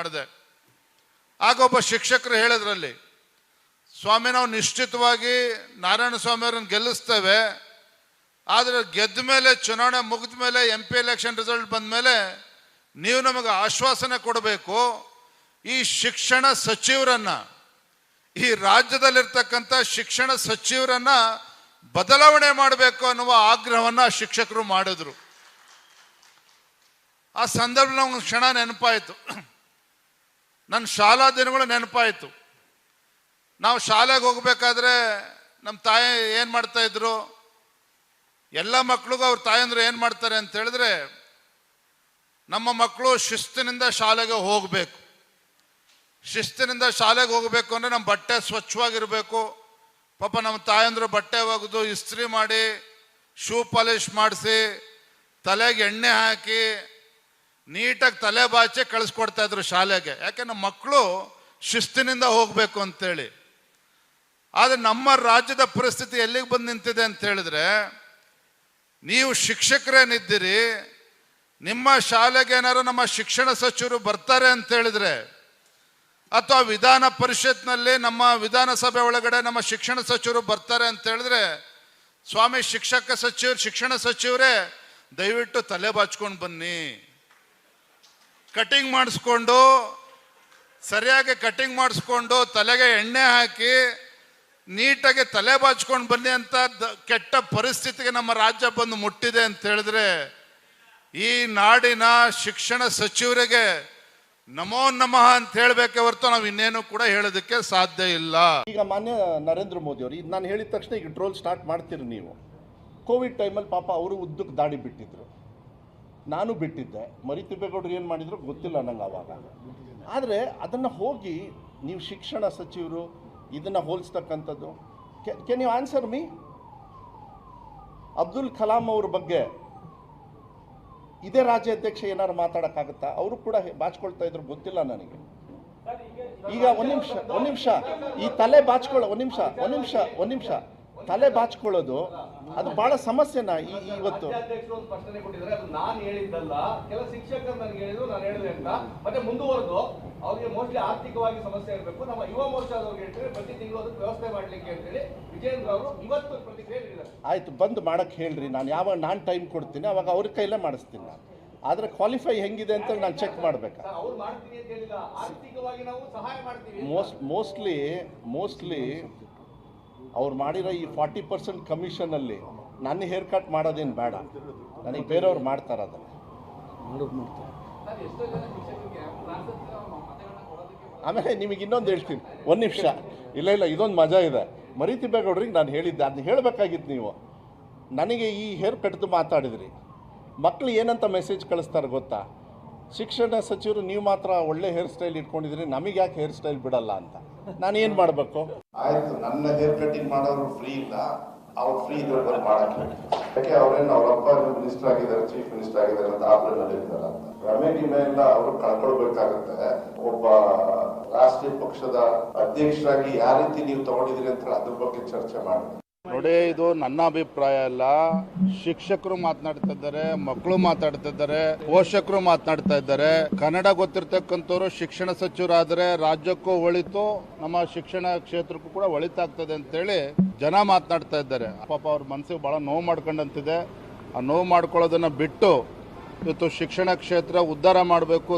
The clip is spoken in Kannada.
ಮಾಡಿದೆ. ಆಗ ಒಬ್ಬ ಶಿಕ್ಷಕರು ಹೇಳಿದ್ರಲ್ಲಿ, ಸ್ವಾಮಿ, ನಾವು ನಿಶ್ಚಿತವಾಗಿ ನಾರಾಯಣ ಸ್ವಾಮಿ ಅವ್ರನ್ನ ಗೆಲ್ಲಿಸ್ತೇವೆ. ಆದರೆ ಗೆದ್ದ ಮೇಲೆ ಚುನಾವಣೆ ಮುಗಿದ ಮೇಲೆ ಎಂ ಪಿ ಎಲೆಕ್ಷನ್ ರಿಸಲ್ಟ್ ಬಂದ ಮೇಲೆ ನೀವು ನಮಗೆ ಆಶ್ವಾಸನೆ ಕೊಡಬೇಕು. ಈ ಶಿಕ್ಷಣ ಸಚಿವರನ್ನ, ಈ ರಾಜ್ಯದಲ್ಲಿರ್ತಕ್ಕಂಥ ಶಿಕ್ಷಣ ಸಚಿವರನ್ನ ಬದಲಾವಣೆ ಮಾಡಬೇಕು ಅನ್ನುವ ಆಗ್ರಹವನ್ನ ಶಿಕ್ಷಕರು ಮಾಡಿದ್ರು. ಆ ಸಂದರ್ಭ ನಮ್ಗೆ ಕ್ಷಣ ನೆನಪಾಯಿತು. ನನ್ನ ಶಾಲಾ ದಿನಗಳು ನೆನಪಾಯಿತು. ನಾವು ಶಾಲೆಗೆ ಹೋಗ್ಬೇಕಾದ್ರೆ ನಮ್ಮ ತಾಯಿ ಏನು ಮಾಡ್ತಾ ಇದ್ರು? ಎಲ್ಲ ಮಕ್ಕಳಿಗೂ ಅವ್ರ ತಾಯಂದ್ರು ಏನು ಮಾಡ್ತಾರೆ ಅಂತ ಹೇಳಿದ್ರೆ, ನಮ್ಮ ಮಕ್ಕಳು ಶಿಸ್ತಿನಿಂದ ಶಾಲೆಗೆ ಹೋಗಬೇಕು. ಶಿಸ್ತಿನಿಂದ ಶಾಲೆಗೆ ಹೋಗಬೇಕು ಅಂದರೆ ನಮ್ಮ ಬಟ್ಟೆ ಸ್ವಚ್ಛವಾಗಿರಬೇಕು. ಪಾಪ ನಮ್ಮ ತಾಯಂದ್ರು ಬಟ್ಟೆ ಒಗೆದು ಇಸ್ತ್ರಿ ಮಾಡಿ, ಶೂ ಪಾಲಿಶ್ ಮಾಡಿಸಿ, ತಲೆಗೆ ಎಣ್ಣೆ ಹಾಕಿ ನೀಟಾಗಿ ತಲೆ ಬಾಚೆ ಕಳಿಸ್ಕೊಡ್ತಾ ಇದ್ರು ಶಾಲೆಗೆ. ಯಾಕೆ ಮಕ್ಕಳು ಶಿಸ್ತಿನಿಂದ ಹೋಗಬೇಕು ಅಂತೇಳಿ. ಆದರೆ ನಮ್ಮ ರಾಜ್ಯದ ಪರಿಸ್ಥಿತಿ ಎಲ್ಲಿಗೆ ಬಂದು ನಿಂತಿದೆ ಅಂತ ಹೇಳಿದ್ರೆ, ನೀವು ಶಿಕ್ಷಕರೇನಿದ್ದೀರಿ, ನಿಮ್ಮ ಶಾಲೆಗೆ ಏನಾರು ನಮ್ಮ ಶಿಕ್ಷಣ ಸಚಿವರು ಬರ್ತಾರೆ ಅಂತ ಹೇಳಿದ್ರೆ, ಅಥವಾ ವಿಧಾನ ಪರಿಷತ್ನಲ್ಲಿ ನಮ್ಮ ವಿಧಾನಸಭೆ ಒಳಗಡೆ ನಮ್ಮ ಶಿಕ್ಷಣ ಸಚಿವರು ಬರ್ತಾರೆ ಅಂತ ಹೇಳಿದ್ರೆ, ಸ್ವಾಮಿ ಶಿಕ್ಷಕ ಸಚಿವರು, ಶಿಕ್ಷಣ ಸಚಿವರೇ, ದಯವಿಟ್ಟು ತಲೆ ಬಾಚ್ಕೊಂಡು ಬನ್ನಿ. ಕಟಿಂಗ್ ಮಾಡಿಸ್ಕೊಂಡು, ಸರಿಯಾಗಿ ಕಟಿಂಗ್ ಮಾಡಿಸ್ಕೊಂಡು, ತಲೆಗೆ ಎಣ್ಣೆ ಹಾಕಿ, ನೀಟಾಗಿ ತಲೆ ಬಾಚ್ಕೊಂಡು ಬನ್ನಿ ಅಂತ ಕೆಟ್ಟ ಪರಿಸ್ಥಿತಿಗೆ ನಮ್ಮ ರಾಜ್ಯ ಬಂದು ಮುಟ್ಟಿದೆ ಅಂತ ಹೇಳಿದ್ರೆ, ಈ ನಾಡಿನ ಶಿಕ್ಷಣ ಸಚಿವರಿಗೆ ನಮೋ ನಮಃ ಅಂತ ಹೇಳಬೇಕೆ ಹೊರತು ನಾವು ಇನ್ನೇನು ಕೂಡ ಹೇಳೋದಕ್ಕೆ ಸಾಧ್ಯ ಇಲ್ಲ. ಈಗ ಮಾನ್ಯ ನರೇಂದ್ರ ಮೋದಿ ಅವರು, ಇದು ನಾನು ಹೇಳಿದ ತಕ್ಷಣ ಈಗ ಟ್ರೋಲ್ ಸ್ಟಾರ್ಟ್ ಮಾಡ್ತೀರಿ ನೀವು. ಕೋವಿಡ್ ಟೈಮಲ್ಲಿ ಪಾಪ ಅವರು ಉದ್ದಕ್ಕೆ ದಾಡಿ ಬಿಟ್ಟಿದ್ರು. ನಾನು ಬಿಟ್ಟಿದ್ದೆ. ಮರಿತಿಬ್ಬೇಗೌಡರು ಏನು ಮಾಡಿದ್ರು? ಗೊತ್ತಿಲ್ಲ ನಂಗೆ ಆವಾಗ ಆದರೆ ಅದನ್ನು ಹೋಗಿ ನೀವು ಶಿಕ್ಷಣ ಸಚಿವರು ಇದನ್ನು ಹೋಲಿಸ್ತಕ್ಕಂಥದ್ದು. Can you answer me Abdul Kalam ಅವ್ರ ಬಗ್ಗೆ ಇದೇ ರಾಜ್ಯಾಧ್ಯಕ್ಷ ಏನಾರು ಮಾತಾಡೋಕ್ಕಾಗುತ್ತಾ? ಅವರು ಕೂಡ ಬಾಚ್ಕೊಳ್ತಾ ಇದ್ರು, ಗೊತ್ತಿಲ್ಲ ನನಗೆ. ಈಗ ಒಂದು ನಿಮಿಷ ಒಂದು ನಿಮಿಷ. ಈ ತಲೆ ಬಾಚ್ಕೊಳ್ಳೋ, ಒಂದು ನಿಮಿಷ ಒಂದು ನಿಮಿಷ ಒಂದು ನಿಮಿಷ. ತಲೆ ಬಾಚ್ಕೊಳ್ಳೋದು ಅದು ಬಹಳ ಸಮಸ್ಯೆನ ಈ ಇವತ್ತು? ನಾನು ಹೇಳಿದ್ದಲ್ಲ ಕೆಲ ಶಿಕ್ಷಕರು ನನಗೆ ಹೇಳಿದ್ರು ನಾನು ಹೇಳಿದೆ ಅಂತ. ಮತ್ತೆ ಮುಂದುವರೆದು ಅವರಿಗೆ ಮೋಸ್ಟ್ಲಿ ಆರ್ಥಿಕವಾಗಿ ಸಮಸ್ಯೆ ಇರಬೇಕು. ನಮ್ಮ ಯುವ ಮೋರ್ಚಾದವ್ರಿಗೆ ಹೇಳ್ತಾರೆ ಪ್ರತಿ ತಿಂಗಳು ಅದಕ್ಕೆ ವ್ಯವಸ್ಥೆ ಮಾಡ್ಲಿಕ್ಕೆ ಅಂತೇಳಿ ವಿಜೇಂದ್ರ ಅವರು ಇವತ್ತು ಪ್ರತಿಕ್ರಿಯೆ ನೀಡಿದ್ದಾರೆ. ಆಯ್ತು ಬಂದು ಮಾಡಕ್ಕೆ ಹೇಳ್ರಿ. ನಾನು ಯಾವಾಗ ನಾನು ಟೈಮ್ ಕೊಡ್ತೀನಿ ಅವಾಗ ಅವ್ರ ಕೈಲೇ ಮಾಡಿಸ್ತೀನಿ ನಾನು. ಆದರೆ ಕ್ವಾಲಿಫೈ ಹೆಂಗಿದೆ ಅಂತ ನಾನು ಚೆಕ್ ಮಾಡಬೇಕಾ. ಮೋಸ್ಟ್ ಮೋಸ್ಟ್ಲಿ ಮೋಸ್ಟ್ಲಿ ಅವ್ರು ಮಾಡಿರೋ ಈ ಫಾರ್ಟಿ ಪರ್ಸೆಂಟ್ ಕಮಿಷನಲ್ಲಿ ನನ್ನ ಹೇರ್ ಕಟ್ ಮಾಡೋದೇನು ಬೇಡ. ನನಗೆ ಬೇರೆಯವ್ರು ಮಾಡ್ತಾರೆ ಅದನ್ನು. ಆಮೇಲೆ ನಿಮಗೆ ಇನ್ನೊಂದು ಹೇಳ್ತೀನಿ. ಒಂದು ನಿಮಿಷ. ಇಲ್ಲ ಇಲ್ಲ ಇದೊಂದು ಮಜಾ ಇದೆ. ಮರಿತಿಬ್ಬೇಗೌಡ್ರಿಗೆ ನಾನು ಹೇಳಿದ್ದೆ. ಅದನ್ನ ಹೇಳಬೇಕಾಗಿತ್ತು ನೀವು. ನನಗೆ ಈ ಹೇರ್ ಕಟ್ದು ಮಾತಾಡಿದ್ರಿ. ಮಕ್ಕಳು ಏನಂತ ಮೆಸೇಜ್ ಕಳಿಸ್ತಾರೆ ಗೊತ್ತಾ? ಶಿಕ್ಷಣ ಸಚಿವರು ನೀವು ಮಾತ್ರ ಒಳ್ಳೆ ಹೇರ್ ಸ್ಟೈಲ್ ಇಟ್ಕೊಂಡಿದ್ರಿ. ನಮಗೆ ಯಾಕೆ ಹೇರ್ ಸ್ಟೈಲ್ ಬಿಡಲ್ಲ ಅಂತ. ನಾನು ಏನು ಮಾಡಬೇಕು? ಆಯ್ತು, ನನ್ನ ಹೇರ್ ಕಟಿಂಗ್ ಮಾಡೋರು ಫ್ರೀ ಇಲ್ಲ. ಅವ್ರು ಫ್ರೀ ಇದ್ರೆ ಬಂದು ಮಾಡಕ್ ಹೇಳಿ. ಯಾಕೆ ಅವ್ರೇನು ಅವರಪ್ಪ ಮಿನಿಸ್ಟರ್ ಆಗಿದ್ದಾರೆ ಚೀಫ್ ಮಿನಿಸ್ಟರ್ ಆಗಿದ್ದಾರೆ ಅಂತ ಆಪ್ರೇನಲ್ಲಿ ಇರ್ತಾರೆ ಅಂತ. ರಮೆ ಗಿಮೆ ಎಲ್ಲ ಅವರು ಕಳ್ಕೊಳ್ಬೇಕಾಗತ್ತೆ. ಒಬ್ಬ ರಾಷ್ಟ್ರೀಯ ಪಕ್ಷದ ಅಧ್ಯಕ್ಷರಾಗಿ ಯಾವ ರೀತಿ ನೀವು ತಗೊಂಡಿದ್ದೀರಿ ಅಂತ ಅದ್ರ ಬಗ್ಗೆ ಚರ್ಚೆ ಮಾಡಿ. ನೋಡಿ, ಇದು ನನ್ನ ಅಭಿಪ್ರಾಯ ಅಲ್ಲ. ಶಿಕ್ಷಕರು ಮಾತನಾಡ್ತಾ ಇದ್ದಾರೆ, ಮಕ್ಕಳು ಮಾತಾಡ್ತಾ ಇದ್ದಾರೆ, ಪೋಷಕರು ಮಾತನಾಡ್ತಾ ಇದ್ದಾರೆ. ಕನ್ನಡ ಗೊತ್ತಿರ್ತಕ್ಕಂಥವ್ರು ಶಿಕ್ಷಣ ಸಚಿವರಾದರೆ ರಾಜ್ಯಕ್ಕೂ ಒಳಿತು, ನಮ್ಮ ಶಿಕ್ಷಣ ಕ್ಷೇತ್ರಕ್ಕೂ ಕೂಡ ಒಳಿತಾಗ್ತದೆ ಅಂತೇಳಿ ಜನ ಮಾತನಾಡ್ತಾ ಇದ್ದಾರೆ. ಪಾಪ ಅವ್ರ ಮನಸ್ಸಿಗೆ ಬಹಳ ನೋವು ಮಾಡ್ಕೊಂಡಂತಿದೆ. ಆ ನೋವು ಮಾಡ್ಕೊಳ್ಳೋದನ್ನ ಬಿಟ್ಟು ಇವತ್ತು ಶಿಕ್ಷಣ ಕ್ಷೇತ್ರ ಉದ್ಧಾರ ಮಾಡಬೇಕು.